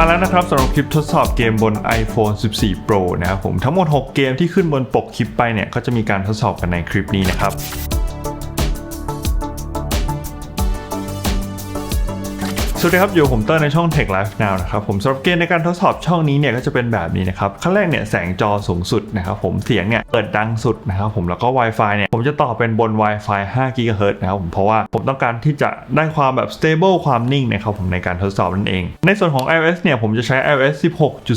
มาแล้วนะครับสำหรับคลิปทดสอบเกมบน iPhone 14 Pro นะครับผมทั้งหมด 6 เกมที่ขึ้นบนปกคลิปไปเนี่ยก็จะมีการทดสอบกันในคลิปนี้นะครับ สวัสดีครับ อยู่ผมเตอร์ในช่อง Tech Life Now นะครับผมสำหรับเกณฑ์ในการทดสอบช่องนี้เนี่ยก็จะเป็นแบบนี้นะครับขั้นแรกเนี่ยแสงจอสูงสุดนะครับผมเสียงเนี่ยเปิดดังสุดนะครับผมแล้วก็ Wi-Fi เนี่ยผมจะต่อเป็นบน Wi-Fi 5 GHz นะครับผมเพราะว่าผมต้องการที่จะได้ความแบบ stable ความนิ่งนะครับผมในการทดสอบนั่นเอง ในส่วนของ iOS เนี่ยผมจะใช้ iOS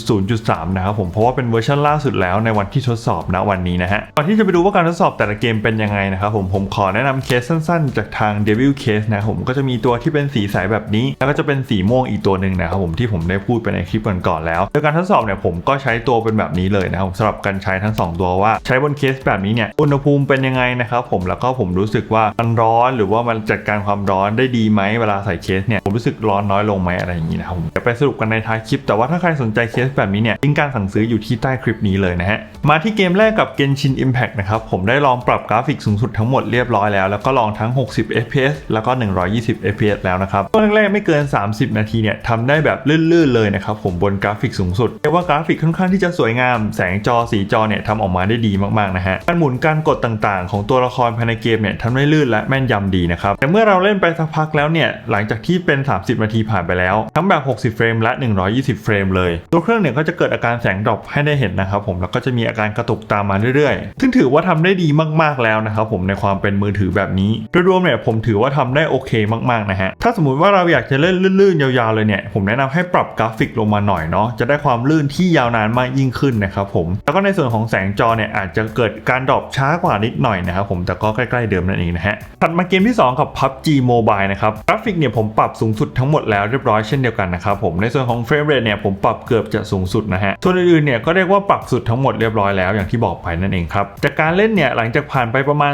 16.0.3 นะครับผมเพราะว่าเป็นเวอร์ชันล่าสุดแล้วในวันที่ทดสอบณวันนี้นะฮะก่อนที่จะไปดูว่าการทดสอบแต่ละเกมเป็นยังไงนะครับผมผมขอแนะนำเคสสั้น ๆ จากทาง Devil Case นะครับผมก็จะมีตัวที่เป็นสีใสแบบนี้แล้วก็จะเป็นสีม่วงอีกตัวหนึ่งนะครับผมที่ผมได้พูดไปในคลิปก่อนๆแล้วโดยการทดสอบเนี่ยผมก็ใช้ตัวเป็นแบบนี้เลยนะครับสำหรับการใช้ทั้ง 2 ตัวว่า ใช้บนเคสแบบนี้เนี่ยอุณหภูมิเป็นยังไงนะครับผมแล้วก็ผมรู้สึกว่ามันร้อนหรือว่ามันจัดการความร้อนได้ดีไหมเวลาใส่เคสเนี่ยผมรู้สึกร้อนน้อยลงไหมอะไรอย่างนี้นะครับผมเดี๋ยวไปสรุปกันในท้ายคลิป แต่ว่าถ้าใครสนใจเคสแบบนี้เนี่ยลิงก์การสั่งซื้ออยู่ที่ใต้คลิปนี้เลยนะฮะมาที่เกมแรกกับ Genshin Impact นะครับผมได้ลองปรับกราฟิกสูงสุดทั้งหมดเรียบร้อยแล้วแล้วก็ลองทั้ง 60 fps แล้วก็ 120 fps แล้วนะครับช่วแรกๆไม่เกิน30 นาทีเนี่ยทำได้แบบลื่นๆเลยนะครับผมบนกราฟิกสูงสุดเรียกว่ากราฟิกค่อนข้างที่จะสวยงาม แสงจอสีจอเนี่ยทำออกมาได้ดีมากๆนะฮะการหมุนการกดต่างๆ ของตัวละครภายในเกมเนี่ยทำได้ลื่นและแม่นยำดีนะครับแต่เมื่อเราเล่นไปสักพักแล้วเนี่ยหลังจากที่เป็น 30 นาทีผ่านไปแล้ว ทั้งแบบ 60 เฟรมและ 120 เฟรมเลย ตัวเครื่องเนี่ยก็จะเกิดอาการแสงดรอปให้ได้เห็นนะครับผมแล้วก็จะมีอาการกระตุกตามมาเรื่อยๆ ซึ่งถือว่าทำได้ดีมากๆแล้วนะครับผมในความเป็นมือถือแบบนี้โดยรวมเนี่ยผมถือว่าทำได้โอเคมากๆนะฮะถ้าสมมุติว่าเราอยากจะเล่นลื่นๆ ยาวๆเลยเนี่ย ผมแนะนำให้ปรับกราฟิกลงมาหน่อยเนาะจะได้ความลื่นที่ยาวนานมากยิ่งขึ้นนะครับผมแล้วก็ในส่วนของแสงจอเนี่ยอาจจะเกิดการดรอปช้ากว่านิดหน่อยนะครับผมแต่ก็ใกล้ๆเดิมนั่นเองนะฮะถัดมาเกมที่ 2 กับ PUBG Mobile นะครับกราฟิกเนี่ยผมปรับสูงสุดทั้งหมดแล้วเรียบร้อยเช่นเดียวกันนะครับผมในส่วนของเฟรมเรทเนี่ยผมปรับเกือบจะสูงสุดนะฮะส่วนอื่นๆเนี่ยก็เรียกว่าปรับสุดทั้งหมดเรียบร้อยแล้วอย่างที่บอกไปนั่นเองครับจากการเล่นเนี่ยหลังจากผ่านไปประมาณ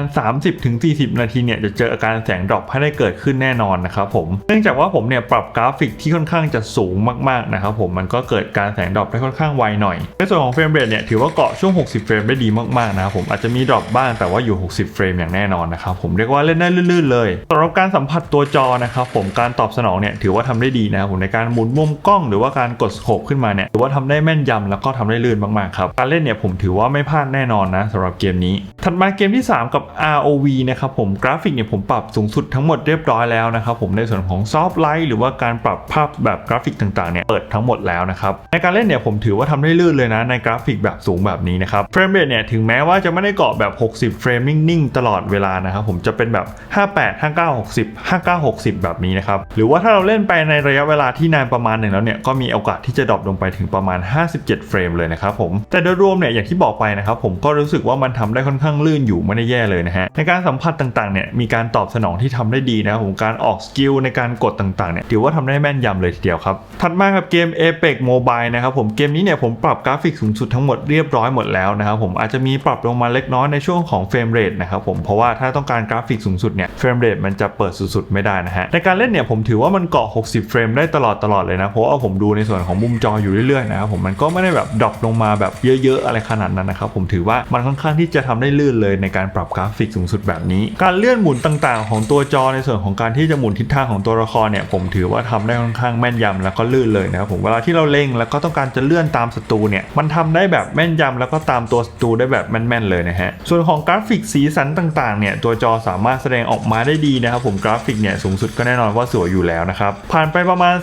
30-40 นาทีเนี่ยจะเจออาการแสงดรอปให้ได้เกิดขึ้นแน่นอนนะครับผมเนื่องจากว่าผมเนี่ยปรับกราฟิกที่ค่อนข้างจะสูงมากๆนะครับผมมันก็เกิดการแสงดรอปได้ค่อนข้างไวหน่อย ในส่วนของเฟรมเรทเนี่ยถือว่าเกาะช่วง 60 เฟรมได้ดีมากๆนะครับผมอาจจะมีดรอปบ้างแต่ว่าอยู่ 60 เฟรมอย่างแน่นอนนะครับผมเรียกว่าเล่นได้ลื่นๆเลยสำหรับการสัมผัสตัวจอนะครับผมการตอบสนองเนี่ยถือว่าทำได้ดีนะครับผมในการหมุนมุมกล้องหรือว่าการกดสโคปขึ้นมาเนี่ยถือว่าทำได้แม่นยำแล้วก็ทำได้ลื่นมากๆครับการเล่นเนี่ยผมถือว่าไม่พลาดแน่นอนนะสำหรับเกมนี้ ถัดมาเกมที่ 3 กับ ROV นะครับผมกราฟิกเนี่ยผมปรับสูงสุดทั้งหมดเรียบร้อยแล้วนะครับผมในส่วนของซอฟต์ไลท์หรือว่าการปรับภาพแบบกราฟิกต่างๆเนี่ยเปิดทั้งหมดแล้วนะครับในการเล่นเนี่ยผมถือว่าทำได้ลื่นเลยนะในกราฟิกแบบสูงแบบนี้นะครับเฟรมเรทเนี่ยถึงแม้ว่าจะไม่ได้เกาะแบบ 60 เฟรมนิ่งๆตลอดเวลานะครับผมจะเป็นแบบ 58 59 60 59 60 แบบนี้นะครับหรือว่าถ้าเราเล่นไปในระยะเวลาที่นานประมาณหนึ่งแล้วเนี่ยก็มีโอกาสที่จะดรอปลงไปถึงประมาณ 57 เฟรมเลยนะครับผมแต่โดยรวมเนี่ยอย่างที่บอกไปนะครับผมก็รู้สึกว่ามันทำได้ค่อนข้างลื่นอยู่ไม่ได้แย่เลยนะฮะในการสัมผัสต่างๆเนี่ยมีการตอบสนองที่ทำได้ดีนะผมการออกสกิลในการกดต่างๆเนี่ยถือว่าทำได้แม่นยำเลยทีเดียวครับ ถัดมากับเกม Apex Mobile นะครับผมเกมนี้เนี่ยผมปรับกราฟิกสูงสุดทั้งหมดเรียบร้อยหมดแล้วนะครับผมอาจจะมีปรับลงมาเล็กน้อยในช่วงของเฟรมเรทนะครับผมเพราะว่าถ้าต้องการกราฟิกสูงสุดเนี่ยเฟรมเรทมันจะเปิดสุดๆไม่ได้นะฮะในการเล่นเนี่ยผมถือว่ามันเกาะ 60 เฟรมได้ตลอดตลอดเลยนะเพราะว่าผมดูในส่วนของมุมจออยู่เรื่อยๆนะครับผมมันก็ไม่ได้แบบดรอปลงมาแบบเยอะๆอะไรขนาดนั้นนะครับผมถือว่ามันค่อนข้างที่จะทำได้ลื่นเลยในการปรับกราฟิกสูงสุดแบบนี้ การเลื่อนหมุนต่างๆ ของตัวจอในส่วนของการที่จะหมุนทิศทางของตัวละครเนี่ยผมถือว่าทำได้ค่อนข้างแม่นยำแล้วก็ลื่นเลยนะครับผมเวลาที่เราเล็งแล้วก็ต้องการจะเลื่อนตามศัตรูเนี่ยมันทำได้แบบแม่นยำแล้วก็ตามตัวศัตรูได้แบบแม่นๆเลยนะฮะส่วนของกราฟิกสีสันต่างๆเนี่ยตัวจอสามารถแสดงออกมาได้ดีนะครับผมกราฟิกเนี่ยสูงสุดก็แน่นอนว่าสวยอยู่แล้วนะครับผ่านไปประมาณ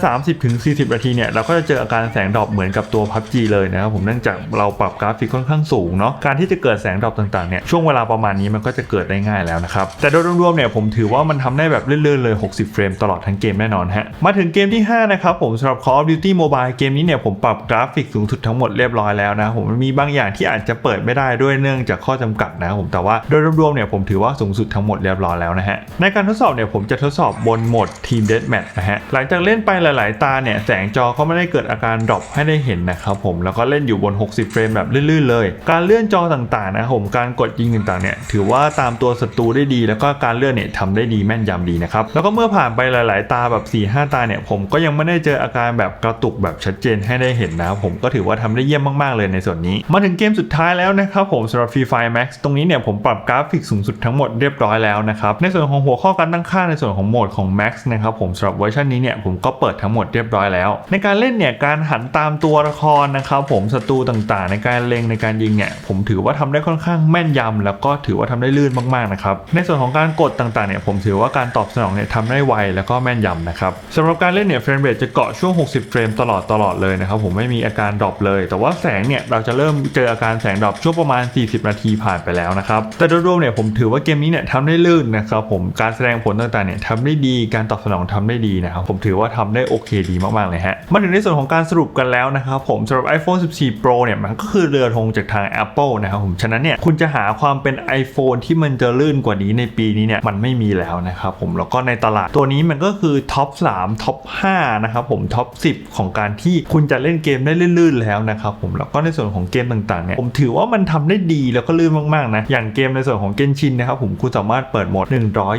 30-40นาทีเนี่ยเราก็จะเจออาการแสงดรอปเหมือนกับตัว PUBG เลยนะครับผมเนื่องจากเราปรับกราฟิกค่อนข้างสูงเนาะการที่จะเกิดแสงดรอปต่างๆเนี่ยช่วงเวลาประมาณนี้มันก็จะเกิดได้ง่ายแล้วนะครับแต่โดยรวมๆเนี่ยผมถือว่ามันทำได้แบบลื่นๆเลย 60 เฟรมตลอดทั้งเกมแน่นอนฮะ มาถึงเกมที่ 5 นะครับผมสำหรับ Call of Duty Mobile เกมนี้เนี่ยผมปรับกราฟิกสูงสุดทั้งหมดเรียบร้อยแล้วนะผมมันมีบางอย่างที่อาจจะเปิดไม่ได้ด้วยเนื่องจากข้อจำกัดนะครับผมแต่ว่าโดยรวมๆเนี่ยผมถือว่าสูงสุดทั้งหมดเรียบร้อยแล้วนะฮะในการทดสอบเนี่ยผมจะทดสอบบนโหมด Team Deathmatch นะฮะหลังจากเล่นไปหลาย ๆ ตาเนี่ยแสงจอก็ไม่ได้เกิดอาการดรอปให้ได้เห็นนะครับผมแล้วก็เล่นอยู่บน 60 เฟรมแบบลื่น ๆ เลย การเลื่อนจอต่าง ๆ นะผมการกดยิงต่าง ๆ เนี่ยถือว่าตามตัวศัตรูได้ดี แล้วก็การเลื่อนเนี่ยทำได้ดีแม่นยำดีนะครับแล้วก็เมื่อผ่านไปหลาย ๆ ตาแบบ4-5 ตาเนี่ยผมก็ยังไม่ได้เจออาการแบบกระตุกแบบชัดเจนให้ได้เห็นนะ ผมก็ถือว่าทำได้เยี่ยมมากๆเลยในส่วนนี้ มาถึงเกมสุดท้ายแล้วนะครับผมสำหรับ Free Fire Max ตรงนี้เนี่ยผมปรับกราฟิกสูงสุดทั้งหมดเรียบร้อยแล้วนะครับในส่วนของหัวข้อการตั้งค่าในส่วนของโหมดของ Max นะครับผมสำหรับเวอร์ชันนี้เนี่ยผมก็เปิดทั้งหมดเรียบร้อยแล้ว ในการเล่นเนี่ยการหันตามตัวละครนะครับผมศัตรูต่างๆ ในการเล็งในการยิงเนี่ยผมถือว่าทำได้ค่อนข้างแม่นยำแล้วก็ถือว่าทำได้ลื่นมากๆนะครับในส่วนของการกดต่างๆเนี่ยผมถือว่าการตอบสนองเนี่ยทำได้ไวแล้วก็แม่นยำนะครับสำหรับการเล่นเนี่ยเฟรมเรทจะเกาะช่วง 60 เฟรมตลอดตลอดเลยนะครับผมไม่มีอาการดรอปเลย แต่ว่าแสงเนี่ยเราจะเริ่มเจออาการแสงดรอปช่วงประมาณ 40 นาทีผ่านไปแล้วนะครับแต่โดยรวมเนี่ยผมถือว่าเกมนี้เนี่ยทำได้ลื่นนะครับผมการแสดงผลต่างๆเนี่ยทำได้ดีการตอบสนองทำได้ดีนะครับผมถือว่าทำได้โอเคดีมากๆเลยฮะมาถึงในส่วนของการสรุปกันแล้วนะครับผมสำหรับ iPhone 14 Pro เนี่ยมันก็คือเรือธงจากทาง Apple นะครับผมฉะนั้นเนี่ยคุณจะหาความเป็น iPhone ที่มันจะลื่นกว่านี้ในปีนี้เนี่ยมันไม่มีแล้วนะครับผมแล้วก็ในตลาดตัวนี้มันก็คือท็อป3ท็อป5นะครับผมท็อป10 ของการที่คุณจะเล่นเกมได้ลื่นๆแล้วนะครับผมแล้วก็ในส่วนของเกมต่างๆเนี่ยผมถือว่ามันทำได้ดีแล้วก็ลื่นมากๆนะอย่างเกมในส่วนของเกนชินนะครับผมคุณสามารถเปิดโหมด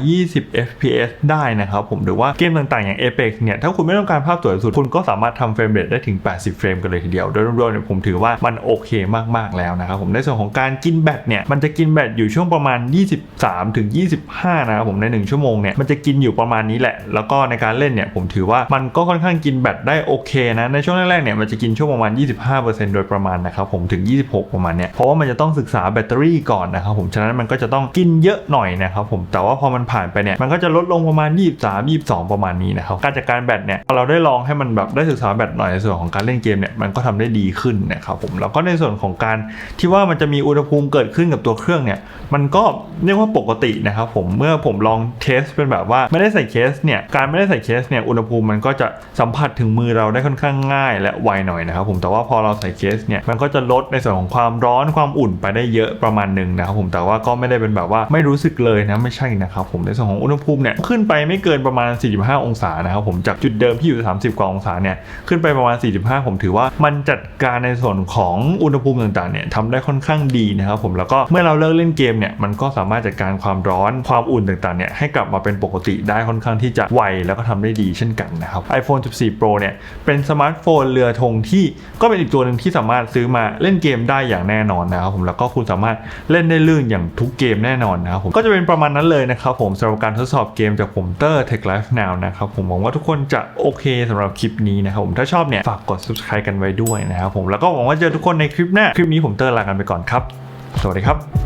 120 fps ได้นะครับผมหรือว่าเกมต่างๆอย่าง Apex เนี่ยถ้าคุณไม่ต้องการภาพสวยสุดคุณก็สามารถทำเฟรมเรทได้ถึง 80 เฟรมกันเลยทีเดียวโดยรวมๆเนี่ยผมถือว่ามันโอเคมากๆแล้วนะครับผมในส่วนของการกินแบตเนี่ยมันจะกินแบตอยู่ช่วงประมาณ 23-25 นะครับผมใน 1 ชั่วโมงเนี่ยมันจะกินอยู่ประมาณนี้แหละ แล้วก็ในการเล่นเนี่ยผมถือว่ามันก็ค่อนข้างกินแบตได้โอเคนะในช่วงแรกๆเนี่ยมันจะกินช่วงประมาณ 25%โดยประมาณนะครับผมถึง 26 ประมาณเนี่ยเพราะว่ามันจะต้องศึกษาแบตเตอรี่ก่อนนะครับผมฉะนั้นมันก็จะต้องกินเยอะหน่อยนะครับผมแต่ว่าพอมันผ่านไปเนี่ยมันก็จะลดลงประมาณ 23 22 ประมาณนี้นะครับการจัดการแบตเนี่ยพอเราได้ลองให้มันแบบได้ศึกษาแบตหน่อยในส่วนของการเล่นเกมเนี่ยมันก็ทำได้ดีขึ้นนะครับผมแล้วก็ในส่วนของการที่ว่ามันจะมีอุณหภูมิเกิดขึ้นกับตัวเครื่องเนี่ยมันก็เรียกว่าปกตินะครับผมเมื่อผมลองเทสเป็นแบบว่าไม่ได้ใส่เคสเนี่ยการไม่ได้ใส่เคสเนี่ยอุณหภูมิมันก็จะสัมผัสถึงมือเราได้ค่อนข้างง่าย และไวหน่อยนะครับผมแต่ว่าพอเราใส่เคสเนี่ยมันก็จะลดในส่วนของความร้อนความอุ่นไปได้เยอะประมาณหนึ่งนะครับผมแต่ว่าก็ไม่ได้เป็นแบบว่าไม่รู้สึกเลยนะไม่ใช่นะครับผมในส่วนของอุณหภูมิเนี่ยขึ้นไปไม่เกินประมาณ 45 องศานะครับผมจากจุดเดิมที่อยู่ 30 กว่าองศาเนี่ยขึ้นไปประมาณ 45 ผมถือว่ามันจัดการในส่วนของอุณหภูมิต่างๆเนี่ยทำได้ค่อนข้างดีนะครับผมแล้วก็เมื่อเราเลิกเล่นเกมเนี่ยมันก็สามารถจัดการความร้อนความอุ่นต่างๆเนี่ยให้กลับมาเป็นปกติได้ค่อนข้างที่จะไวแล้วก็ทำได้ดีเช่นกันนะครับ iPhone 14 Pro เนี่ยเป็นสมาร์ทโฟนเรือธงที่ก็เป็นอีกตัวหนึ่งที่สามารถซื้อมาเล่นเกมได้อย่างแน่นอนนะครับผมแล้วก็คุณสามารถเล่นได้ลื่นอย่างทุกเกมแน่นอนนะครับผมก็จะเป็นประมาณนั้นเลยนะครับผมสำหรับการทดสอบเกมจากผมเตอร์ Tech Life Now นะครับผมหวังว่าทุกคนจะโอเคสำหรับคลิปนี้นะครับผมถ้าชอบเนี่ยฝากกด subscribe กันไว้ด้วยนะครับผมแล้วก็หวังว่าเจอทุกคนในคลิปหน้าคลิปนี้ผมเตอร์ลากันไปก่อนครับ สวัสดีครับ